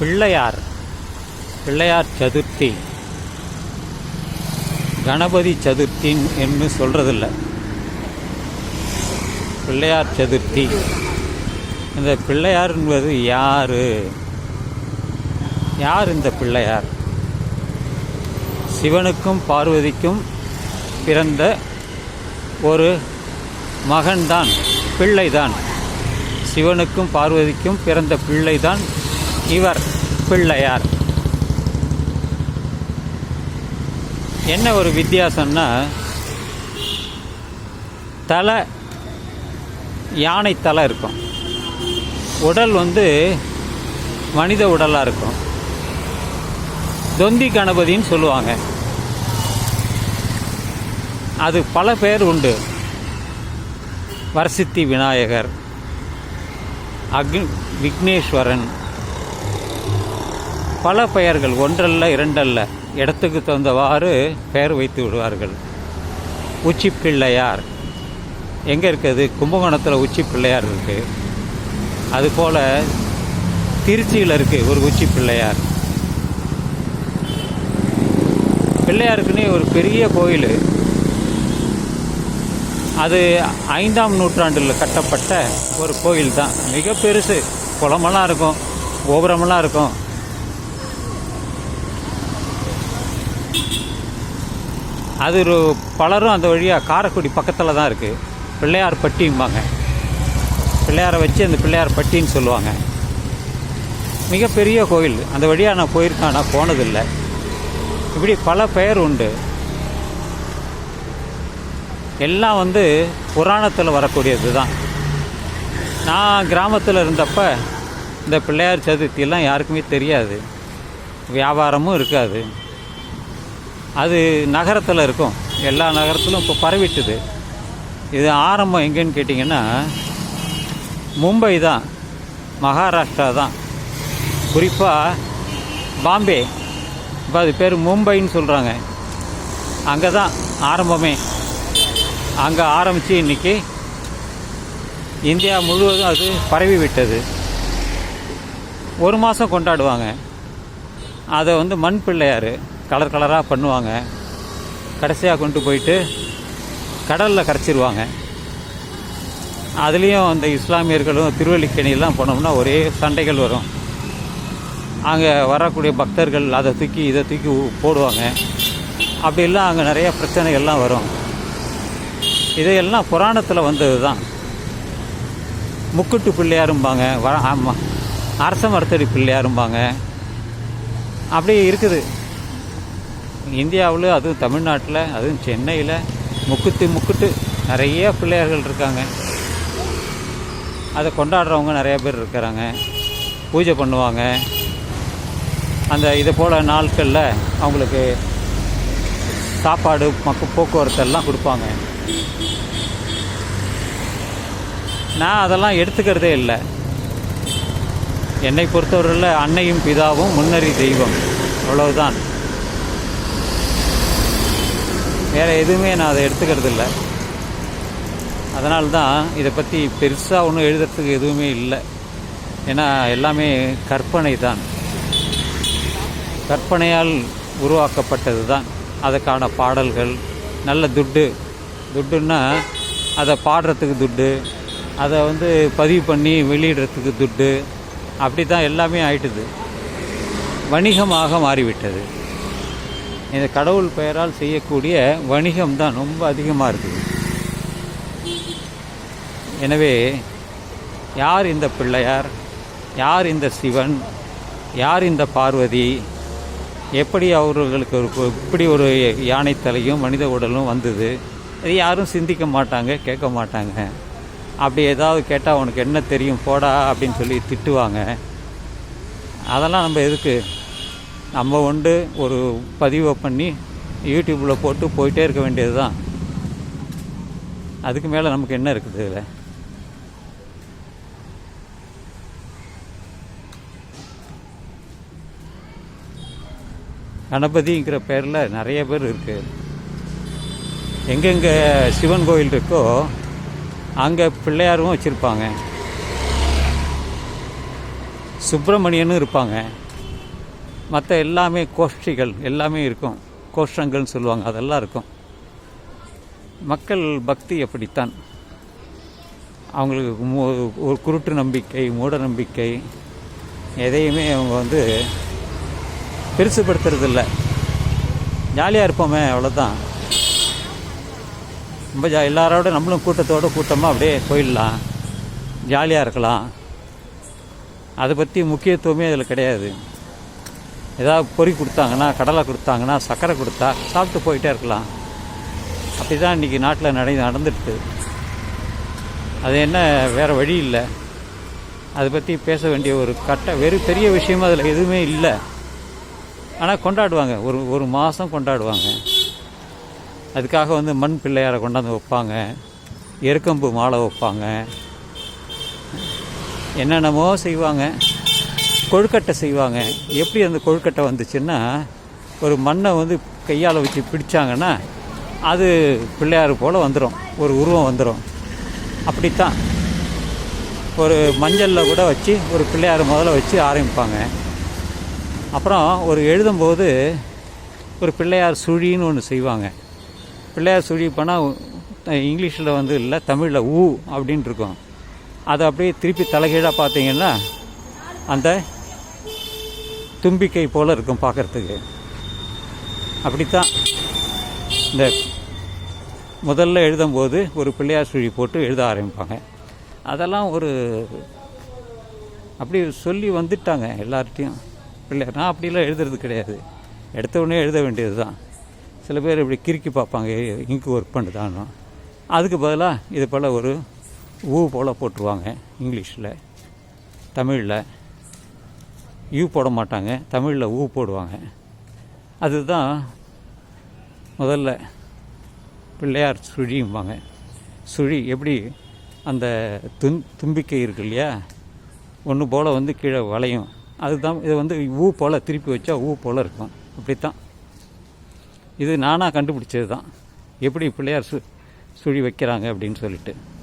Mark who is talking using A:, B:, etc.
A: பிள்ளையார் பிள்ளையார் சதுர்த்தி கணபதி சதுர்த்தின்னு என்று சொல்கிறதில்ல பிள்ளையார் சதுர்த்தி இந்த பிள்ளையார் என்பது யார் யார் இந்த பிள்ளையார் சிவனுக்கும் பார்வதிக்கும் பிறந்த ஒரு மகன்தான் பிள்ளைதான் சிவனுக்கும் பார்வதிக்கும் பிறந்த பிள்ளைதான் இவர் பிள்ளையார் என்ன ஒரு வித்தியாசம்னா தலை யானை தலை இருக்கும் உடல் வந்து மனித உடலாக இருக்கும் தொந்தி கணபதின்னு சொல்லுவாங்க அது பல பேர் உண்டு வரசித்தி விநாயகர் அக்னி விக்னேஸ்வரன் பல பெயர்கள் ஒன்றல்ல இரண்டல்ல இடத்துக்கு தகுந்தவாறு பெயர் வைத்து விடுவார்கள் உச்சி பிள்ளையார் எங்கே இருக்குது கும்பகோணத்தில் உச்சி பிள்ளையார் இருக்குது அதுபோல் திருச்சியில் இருக்குது ஒரு உச்சி பிள்ளையார் பிள்ளையாருக்குன்னே ஒரு பெரிய கோயில் அது ஐந்தாம் நூற்றாண்டில் கட்டப்பட்ட ஒரு கோயில் தான் மிக பெருசு குளமெல்லாம் இருக்கும் கோபுரமெல்லாம் இருக்கும் அது ஒரு பலரும் அந்த வழியாக காரைக்குடி பக்கத்தில் தான் இருக்குது பிள்ளையார் பட்டிம்பாங்க பிள்ளையாரை வச்சு அந்த பிள்ளையார் பட்டின்னு சொல்லுவாங்க மிகப்பெரிய கோயில் அந்த வழியாக நான் போயிருக்கேன் ஆனால் போனதில்லை இப்படி பல பெயர் உண்டு எல்லாம் வந்து புராணத்தில் வரக்கூடியது தான் நான் கிராமத்தில் இருந்தப்ப இந்த பிள்ளையார் சதுர்த்தியெல்லாம் யாருக்குமே தெரியாது வியாபாரமும் இருக்காது அது நகரத்தில் இருக்கும் எல்லா நகரத்திலும் இப்போ பரவிட்டுது இது ஆரம்பம் எங்கேன்னு கேட்டிங்கன்னா மும்பை தான் மகாராஷ்டிரா தான் குறிப்பாக பாம்பே இப்போ அது பேர் மும்பைன்னு சொல்கிறாங்க அங்கே தான் ஆரம்பமே அங்கே ஆரம்பித்து இன்றைக்கி இந்தியா முழுவதும் அது பரவி விட்டது ஒரு மாதம் கொண்டாடுவாங்க அதை வந்து மண் பிள்ளையார் கலர் கலராக பண்ணுவாங்க கடைசியாக கொண்டு போயிட்டு கடலில் கரைச்சிருவாங்க அதுலேயும் அந்த இஸ்லாமியர்களும் திருவள்ளிக்கணியெல்லாம் போனோம்னா ஒரே சண்டைகள் வரும் அங்கே வரக்கூடிய பக்தர்கள் அதை தூக்கி இதை தூக்கி போடுவாங்க அப்படிலாம் அங்கே நிறைய பிரச்சனைகள்லாம் வரும் இதையெல்லாம் புராணத்தில் வந்தது தான் முக்குட்டு பிள்ளையாரும்பாங்க வர ஆமாம் அரச மரத்தடி பிள்ளையாரும்பாங்க அப்படியே இருக்குது இந்தியாவில் அதுவும் தமிழ்நாட்டில் அதுவும் சென்னையில் முக்குத்து முக்குட்டு நிறைய பிள்ளையார்கள் இருக்காங்க அதை கொண்டாடுறவங்க நிறைய பேர் இருக்கிறாங்க பூஜை பண்ணுவாங்க அந்த இதை போல் நாட்களில் அவங்களுக்கு சாப்பாடு மக்கு போக்குவரத்து எல்லாம் கொடுப்பாங்க நான் அதெல்லாம் எடுத்துக்கிறதே இல்லை என்னை பொறுத்தவரையில் அன்னையும் பிதாவும் முன்னறி தெய்வம் அவ்வளவுதான் வேறு எதுவுமே நான் அதை எடுத்துக்கிறது இல்லை அதனால்தான் இதை பற்றி பெருசாக ஒன்றும் எழுதுறதுக்கு எதுவுமே இல்லை ஏன்னா எல்லாமே கற்பனை தான் கற்பனையால் உருவாக்கப்பட்டது தான் அதுக்கான பாடல்கள் நல்ல துட்டு துட்டுன்னா அதை பாடுறதுக்கு துட்டு அதை வந்து பதிவு பண்ணி வெளியிடுறதுக்கு துட்டு அப்படி தான் எல்லாமே ஆயிட்டுது வணிகமாக மாறிவிட்டது இந்த கடவுள் பெயரால் செய்யக்கூடிய வணிகம் தான் ரொம்ப அதிகமாக இருக்குது எனவே யார் இந்த பிள்ளையார் யார் இந்த சிவன் யார் இந்த பார்வதி எப்படி அவர்களுக்கு ஒரு இப்படி ஒரு யானை தலையும் மனித உடலும் வந்தது அது யாரும் சிந்திக்க மாட்டாங்க கேட்க மாட்டாங்க அப்படி ஏதாவது கேட்டால் உனக்கு என்ன தெரியும் போடா அப்படின்னு சொல்லி திட்டுவாங்க அதெல்லாம் நம்ம எதுக்கு நம்ம வந்து ஒரு பதிவை பண்ணி யூடியூப்பில் போட்டு போயிட்டே இருக்க வேண்டியது தான் அதுக்கு மேலே நமக்கு என்ன இருக்குது இதில் கணபதிங்கிற பேரில் நிறைய பேர் இருக்குது எங்கெங்கே சிவன் கோயில் இருக்கோ அங்கே பிள்ளையாரும் வச்சுருப்பாங்க சுப்பிரமணியனும் இருப்பாங்க மற்ற எல்லாமே கோஷ்டிகள் எல்லாமே இருக்கும் கோஷங்கள்னு சொல்லுவாங்க அதெல்லாம் இருக்கும் மக்கள் பக்தி அப்படித்தான் அவங்களுக்கு ஒரு குருட்டு நம்பிக்கை மூட நம்பிக்கை எதையுமே அவங்க வந்து பெருசுப்படுத்துறதில்லை ஜாலியாக இருப்போமே அவ்வளோதான் ரொம்ப ஜா எல்லாரோட நம்மளும் கூட்டத்தோடு கூட்டமாக அப்படியே போயிடலாம் ஜாலியாக இருக்கலாம் அதை பற்றி முக்கியத்துவமே அதில் கிடையாது ஏதாவது பொறி கொடுத்தாங்கன்னா கடலை கொடுத்தாங்கன்னா சர்க்கரை கொடுத்தா சாப்பிட்டு போயிட்டே இருக்கலாம் அப்படி தான் இன்றைக்கி நாட்டில் நடை நடந்துட்டு அது என்ன வேறு வழி இல்லை அதை பற்றி பேச வேண்டிய ஒரு கட்ட வெறு பெரிய விஷயமும் அதில் எதுவுமே இல்லை ஆனால் கொண்டாடுவாங்க ஒரு ஒரு மாதம் கொண்டாடுவாங்க அதுக்காக வந்து மண் பிள்ளையாரை கொண்டாந்து வைப்பாங்க எருக்கம்பு மாலை வைப்பாங்க என்னென்னமோ செய்வாங்க கொழுக்கட்டை செய்வாங்க எப்படி அந்த கொழுக்கட்டை வந்துச்சுன்னா ஒரு மண்ணை வந்து கையால் வச்சு பிடிச்சாங்கன்னா அது பிள்ளையார் போல் வந்துடும் ஒரு உருவம் வந்துடும் அப்படித்தான் ஒரு மஞ்சளில் கூட வச்சு ஒரு பிள்ளையார் முதல்ல வச்சு ஆரம்பிப்பாங்க அப்புறம் ஒரு எழுதும்போது ஒரு பிள்ளையார் சுழின்னு ஒன்று செய்வாங்க பிள்ளையார் சுழி பண்ணால் இங்கிலீஷில் வந்து இல்லை தமிழில் ஊ அப்படின்ட்டு இருக்கும் அதை அப்படியே திருப்பி தலைகீழாக பார்த்தீங்கன்னா அந்த தும்பிக்கை போல் இருக்கும் பார்க்குறதுக்கு அப்படித்தான் இந்த முதல்ல எழுதும்போது ஒரு பிள்ளையார் சுழி போட்டு எழுத ஆரம்பிப்பாங்க அதெல்லாம் ஒரு அப்படி சொல்லி வந்துட்டாங்க எல்லார்ட்டையும் பிள்ளையார் நான் அப்படிலாம் எழுதுறது கிடையாது எடுத்த உடனே எழுத வேண்டியது தான் சில பேர் இப்படி கிறுக்கி பார்ப்பாங்க இங்கு ஒர்க் பண்ணுதான் அதுக்கு பதிலாக இது போல் ஒரு ஊ போல் போட்டுருவாங்க இங்கிலீஷில் தமிழில் யூ போட மாட்டாங்க தமிழில் ஊ போடுவாங்க அதுதான் முதல்ல பிள்ளையார் சுழியும்பாங்க சுழி எப்படி அந்த துன் தும்பிக்கை இருக்கு இல்லையா ஒன்று போல் வந்து கீழே வளையும் அதுதான் இதை வந்து ஊ போல் திருப்பி வச்சா ஊ போல் இருக்கும் அப்படித்தான் இது நானாக கண்டுபிடிச்சது தான் எப்படி பிள்ளையார் சு சுழி வைக்கிறாங்க அப்படின்னு சொல்லிட்டு